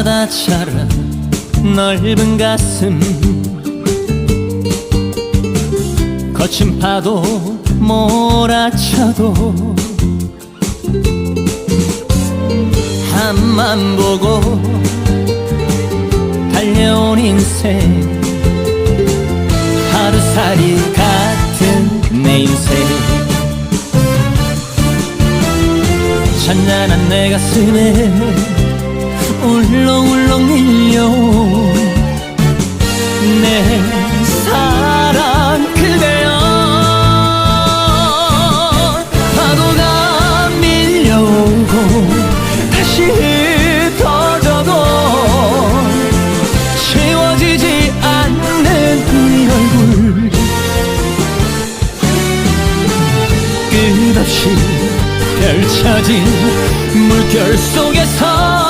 바다처럼 넓은 가슴. 거친 파도 몰아쳐도 앞만 보고 달려온 인생. 하루살이 같은 내 인생. 잔잔한 내 가슴에 울렁울렁 밀려온 내 사랑 그대여 파도가 밀려오고 다시 흩어져도 채워지지 않는 우리 얼굴 끝없이 펼쳐진 물결 속에서